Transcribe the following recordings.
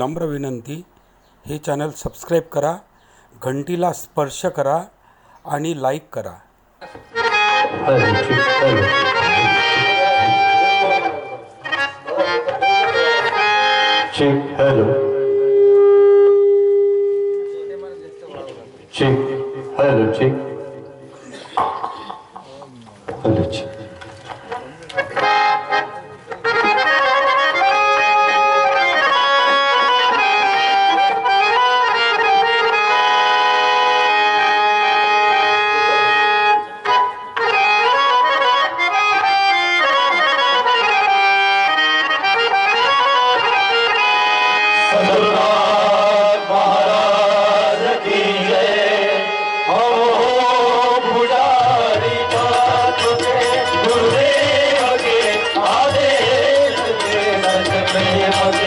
नम्र विनंती हे चॅनल सबस्क्राईब करा घंटीला स्पर्श करा आणि लाईक करा. Check hello check hello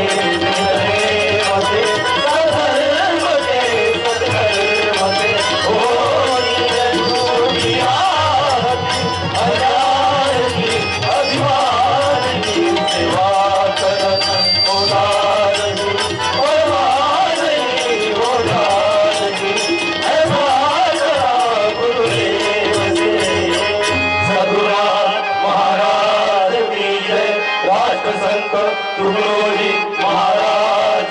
Thank you. Sant Sant Maharaj.